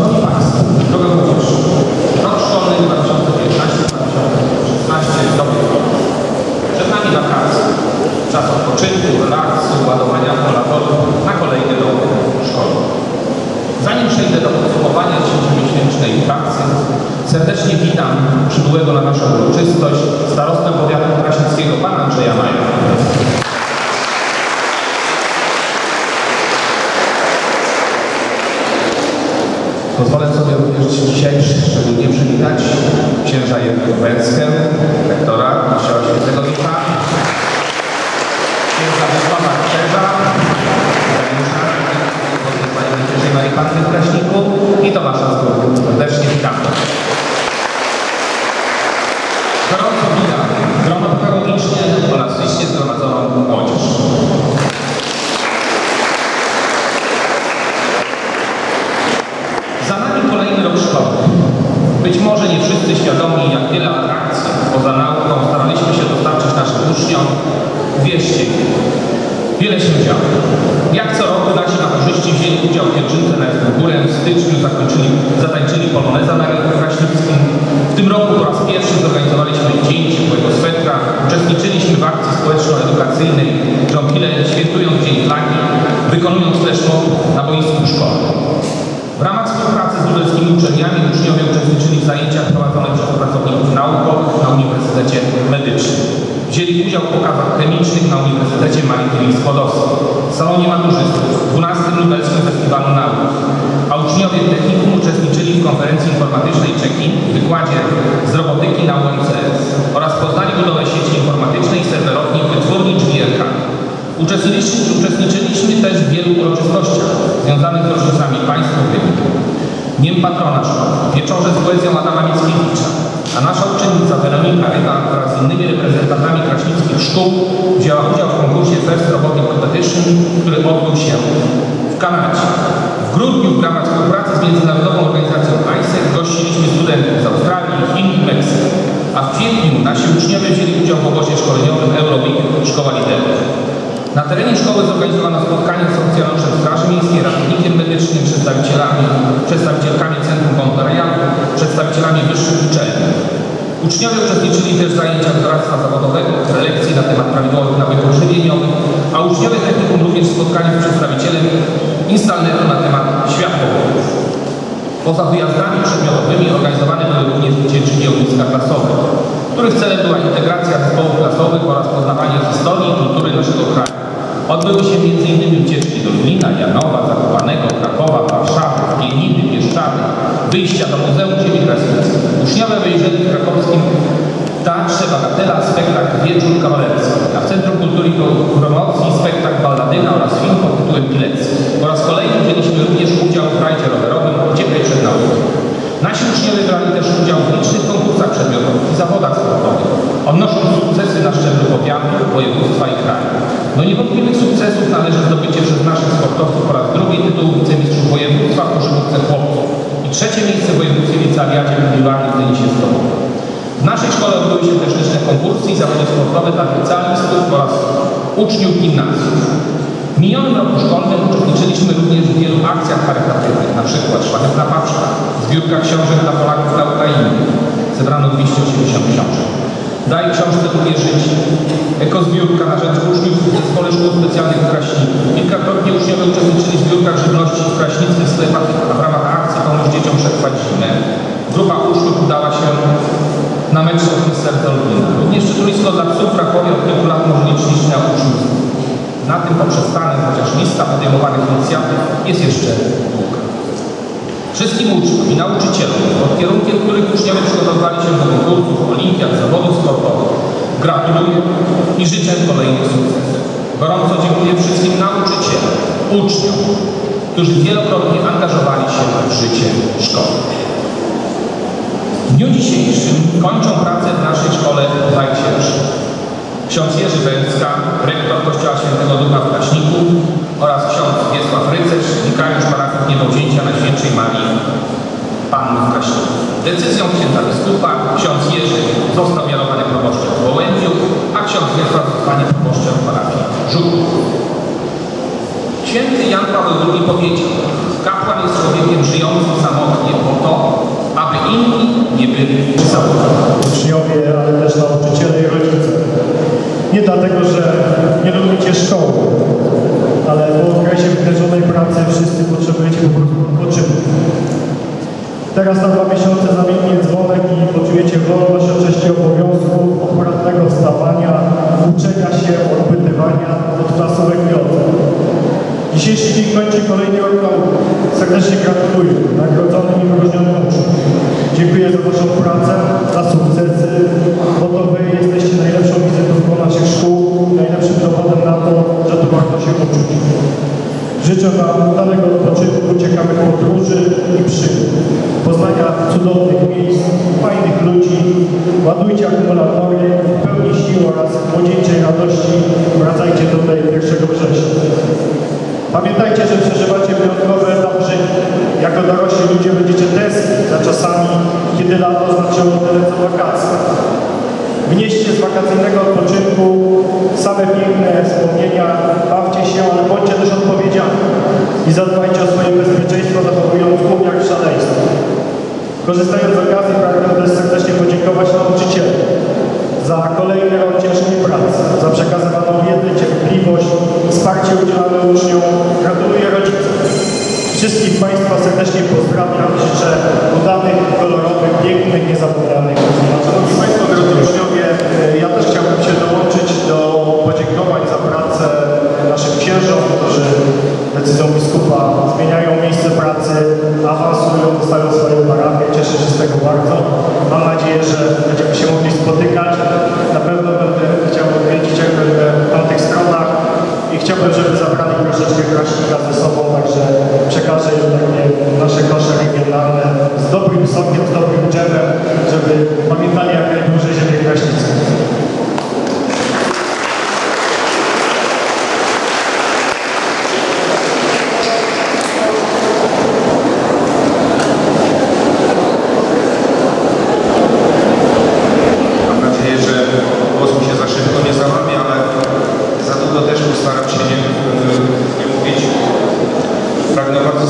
Szanowni Państwo, droga młodzież, rok szkolny 2015-2016 Gorąco witam grono pedagogiczne oraz licznie zgromadzoną młodzież. Za nami kolejny rok szkolny. Być może nie wszyscy świadomi, jak wiele atrakcji poza nauką staraliśmy się dostarczyć naszym uczniom. Wierzcie mi, wiele się działo. Jak co roku nasi maturzyści wzięli udział w pielgrzymce na Jasną Górę, w styczniu zakończyli, zatańczyli poloneza na rynku kraśnickim. W tym roku po raz pierwszy zorganizowaliśmy Dzień Ciepłego Swetra, uczestniczyliśmy w akcji społeczno-edukacyjnej Żonkile, świętując Dzień Flagi, wykonując też na boisku szkolnym. W ramach współpracy z lubelskimi uczelniami uczniowie uczestniczyli w zajęciach prowadzonych przez pracowników naukowych na Uniwersytecie Medycznym. Wzięli udział w na Uniwersytecie Marii Curie Skłodowskiej, w salonie maturzystów, w 12 Lubelskim Festiwalu Nauk, a uczniowie technikum uczestniczyli w konferencji informatycznej Check-in w wykładzie z robotyki na UMCS oraz poznali budowę sieci informatycznej serwerowni wytwórni GRK. Uczestniczyliśmy, uczestniczyliśmy też w wielu uroczystościach związanych z rocznicami państwowymi. Dniem patrona szkoły, wieczorze z poezją Adama Mickiewicza, nasza uczennica Weronika Ryba wraz z innymi reprezentantami kraśnickich szkół wzięła udział w konkursie First Robotic Competition, który odbył się w Kanadzie. W grudniu w ramach współpracy z międzynarodową organizacją ISEC gościliśmy studentów z Australii, Chin i Meksyku, a w kwietniu nasi uczniowie wzięli udział w obozie szkoleniowym Euroweek Szkoła Liderów. Na terenie szkoły zorganizowano spotkanie z funkcjonariuszem Straży Miejskiej, ratownikiem medycznym, przedstawicielami, przedstawicielkami Centrum Wolontariatu, przedstawicielami wyższych uczelni. Uczniowie uczestniczyli też w zajęciach doradztwa zawodowego, lekcji na temat prawidłowych nawyków żywieniowych, a uczniowie technikum również w spotkaniu z przedstawicielem Instalnetu na temat światłowodów. Poza wyjazdami przedmiotowymi organizowane były również wycieczki ogniska klasowe, których celem była integracja zespołów klasowych oraz poznawanie historii i kultury naszego kraju. Odbyły się m.in. wycieczki do Lublina, Janowa, Zakopanego, Krakowa, Warszawy, Pieniny, Bieszczady, wyjścia do Muzeum Ziemi Kraśnickiej. Uczniowie wyjeździli w krakowskim Teatrze Bagatela spektakl Wieczór Kawalerski, a w Centrum Kultury i Promocji spektakl Balladyna oraz film pod tytułem Pilecki. Po raz kolejny wzięliśmy również udział w rajdzie rowerowym Ciepłej przed nauką. Nasi uczniowie brali też udział w licznych konkursach przedmiotowych i zawodach sportowych, odnosząc sukcesy na szczeblu powiatu, województwa i kraju. Do niewątpliwych sukcesów należy zdobycie przez naszych sportowców po raz drugi tytułu wicemistrzów województwa w koszykówce chłopców i trzecie miejsce w województwie licealiacie indywidualnym w tenisie stołowym. W naszej szkole odbyły się też liczne konkursy i zawody sportowe dla licealistów oraz uczniów gimnazjów. W minionym roku szkolnym uczestniczyliśmy również w wielu akcjach charytatywnych, na przykład Szlachetna Paczka, zbiórka książek dla Polaków na Ukrainie. Zebrano 280 książek. Daj książce drugie życie. Ekozbiórka na rzecz uczniów w Zespole Szkół Specjalnych w Kraśniku. Kilkakrotnie uczniowie uczestniczyli w zbiórkach żywności w kraśnickich sklepach, a w ramach akcji Pomóż Dzieciom Przetrwać Zimę. Grupa uczniów udała się na mecz Sofii Serca Lublina. Również czytulisko dla psów w Krakowie od kilku lat może liczyć na uczniów. Na tym poprzestanę, chociaż lista podejmowanych inicjatyw jest jeszcze długa. Wszystkim uczniom i nauczycielom, pod kierunkiem których uczniowie przygotowywali się do konkursów, olimpiad, zawodów sportowych, gratuluję i życzę kolejnych sukcesów. Gorąco dziękuję wszystkim nauczycielom, uczniom, którzy wielokrotnie angażowali się w życie szkoły. W dniu dzisiejszym kończą pracę w naszej szkole dwaj księży. Ksiądz Jerzy Bęcka, rektor Kościoła Świętego Ducha w Kraśniku oraz ksiądz Wiesław Rycerz, wikariusz parafii Niebowzięcia Najświętszej Marii Panny w Kraśniku. Decyzją księdza biskupa ksiądz Jerzy został mianowany proboszczem w Wołębiu, a ksiądz Wiesław zostanie proboszczem parafii Żuków. Święty Jan Paweł II powiedział, kapłan jest człowiekiem żyjącym samotnie, pisał. uczniowie, ale też nauczyciele i rodzice. Nie dlatego, że nie lubicie szkoły, ale po okresie wytężonej pracy wszyscy potrzebujecie po prostu odpoczynku. Teraz na dwa miesiące zamilknie dzwonek i poczujecie wolność od części obowiązków, wstawania, uczenia się, odpytywania, od i ocen. Dzisiejszy dzień kończy kolejny rok. Serdecznie gratuluję nagrodzonym i wyróżnionym uczniom. Dziękuję za Waszą pracę, za sukcesy, bo to Wy jesteście najlepszą wizytówką naszych szkół, najlepszym dowodem Życzę Wam udanego odpoczynku, ciekawych podróży i przygód, poznania cudownych miejsc, fajnych ludzi, ładujcie akumulatory, w pełni sił oraz młodzieńczej radości wracajcie tutaj 1 września. Pamiętajcie, że przeżywacie wyjątkowe etapy. Jako dorośli ludzie będziecie tęsknić za czasami, kiedy lato znaczyło tyle co wakacje. Wnieście z wakacyjnego odpoczynku same piękne wspomnienia, bawcie się, ale bądźcie też odpowiedzialni i zadbajcie o swoje bezpieczeństwo, zachowując jak szaleństwo. Korzystając z okazji, pragnę też serdecznie podziękować nauczycielom za kolejny rok ciężkiej pracy, za przekazywaną wiedzę, cierpliwość, wsparcie udzielane uczniom. Gratuluję rodzicom. Wszystkich Państwa serdecznie pozdrawiam. Życzę udanych, kolorowych, pięknych, niezapomnianych. Szanowni Państwo, drodzy uczniowie,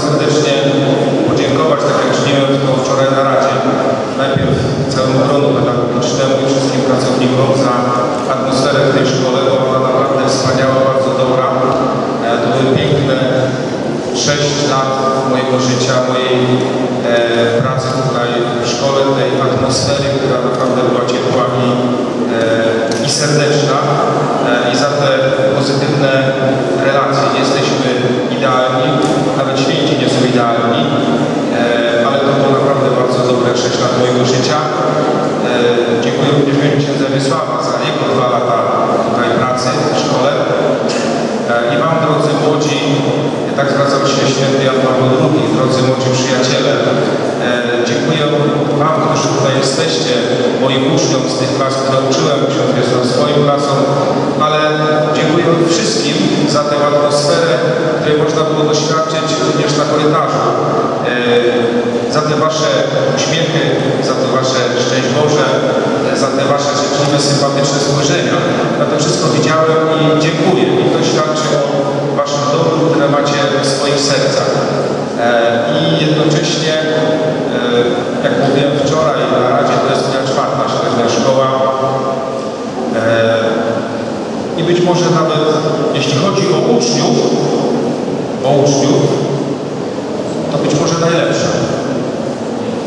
serdecznie podziękować, tak jak czyniłem to wczoraj na Radzie, najpierw całemu gronu pedagogicznemu i wszystkim pracownikom za atmosferę w tej szkole, bo ona naprawdę wspaniała, bardzo dobra. E, To były piękne 6 lat mojego życia, mojej e, pracy tutaj w szkole, tej atmosfery, która naprawdę była ciepła i, e, i serdeczna i za te pozytywne relacje. Nie jesteśmy idealni, nawet święci nie są idealni, e, ale to było naprawdę bardzo dobre 6 lat mojego życia. E, dziękuję również księdza Wiesława za jego dwa lata tutaj pracy w szkole. E, I Wam, drodzy młodzi, tak zwracał się święty Jan Paweł II, drodzy młodzi przyjaciele, dziękuję Wam, którzy tutaj jesteście, moim uczniom z tych klas, które uczyłem, ksiądz Wiesław swoim klasom, ale dziękuję wszystkim za tę atmosferę, której można było doświadczyć również na korytarzu. E, Za te Wasze uśmiechy, za te Wasze szczęść Boże, e, za te Wasze życzliwe, sympatyczne spojrzenia. Ja to wszystko widziałem i dziękuję. I to świadczy o Waszym dobru, które macie w swoich sercach. E, I jednocześnie, jak mówiłem wczoraj na Radzie, to jest moja czwarta średnia szkoła. Być może nawet, jeśli chodzi o uczniów, o uczniów, to być może najlepsza.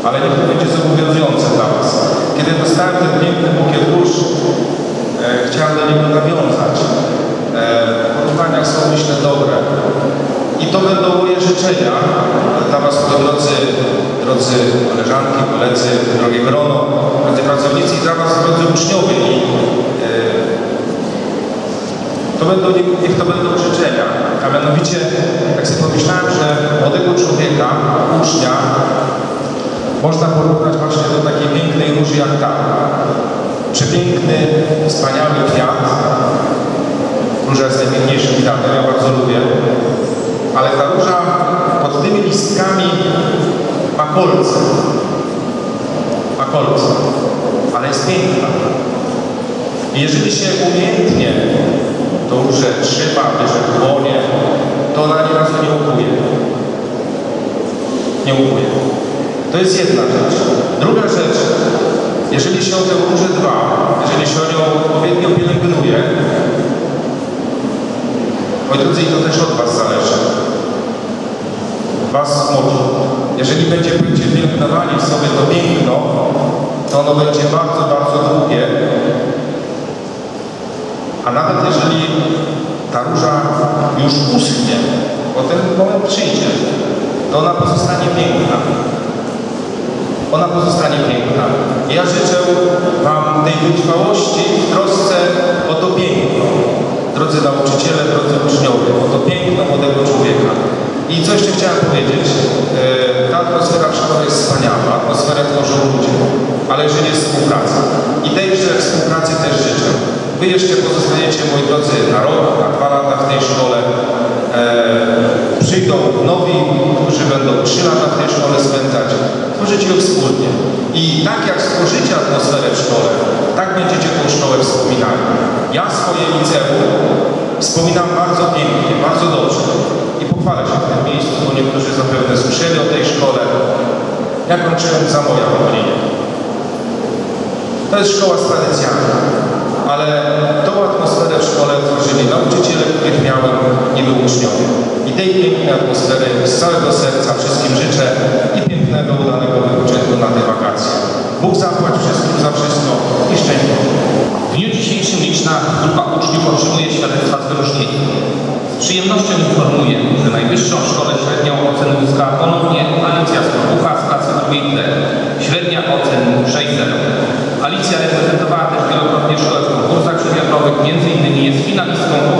Ale niech to będzie zobowiązujące dla Was. Kiedy dostałem ten piękny bukiet róż, e, chciałem do niego nawiązać. E, porównania są, myślę, dobre. I to będą moje życzenia dla Was, drodzy, drodzy koleżanki, koledzy, drogie grono, drodzy pracownicy i dla Was, drodzy uczniowie. I, e, to będą, niech, to będą życzenia. A mianowicie, jak sobie pomyślałem, że młodego człowieka, ucznia, można porównać właśnie do takiej pięknej róży jak ta. Przepiękny, wspaniały kwiat. Róża jest najpiękniejszym kwiatem, ja bardzo lubię. Ale ta róża pod tymi listkami ma kolce. Ma kolce. Ale jest piękna. I jeżeli się umiejętnie tą różę trzyma, w dłonie, to ona ani razu nie upłynie. Nie upłynie. To jest jedna rzecz. Druga rzecz, jeżeli się o tę różę dba, jeżeli się o nią odpowiednio pielęgnuje, moi drodzy, to też od Was zależy. Was młodzi. Jeżeli będzie, będziecie pielęgnowali w sobie to piękno, to ono będzie bardzo, bardzo długie. A nawet jeżeli ta róża już uschnie, bo ten moment przyjdzie, to ona pozostanie piękna. Ona pozostanie piękna. Ja życzę Wam tej wytrwałości w trosce o to piękno. Drodzy nauczyciele, drodzy uczniowie, o to piękno młodego człowieka. I co jeszcze chciałem powiedzieć? E, Ta atmosfera w szkole jest wspaniała, atmosferę tworzą ludzie, ale jeżeli jest współpraca. I tejże współpracy też życzę. Wy jeszcze pozostaniecie, moi drodzy, na rok, na dwa lata w tej szkole. E, przyjdą nowi, którzy będą trzy lata w tej szkole spędzać. Tworzycie ją wspólnie. I tak jak stworzycie atmosferę w szkole, tak będziecie tą szkołę wspominali. Ja swoje liceum wspominam bardzo pięknie, bardzo dobrze. I pochwalę się w tym miejscu, bo niektórzy zapewne słyszeli o tej szkole. Ja kończyłem za moja w Olinie. To jest szkoła z tradycjami, ale tą atmosferę w szkole tworzyli nauczyciele, których miałem i wy uczniowie. I tej pięknej atmosfery z całego serca wszystkim życzę i pięknego, udanego wypoczynku na te wakacje. Bóg zapłać wszystkim za wszystko i szczęść Boże. W dniu dzisiejszym liczna grupa uczniów otrzymuje świadectwa z wyróżnienia. Z przyjemnością informuję, że najwyższą szkołę średnią ocen uzyskała ponownie Alicja Skorbucha z klasy drugiej D. Średnia ocen 6.0. Alicja reprezentowała też wielokrotnie szkołę w konkursach przedmiotowych, między innymi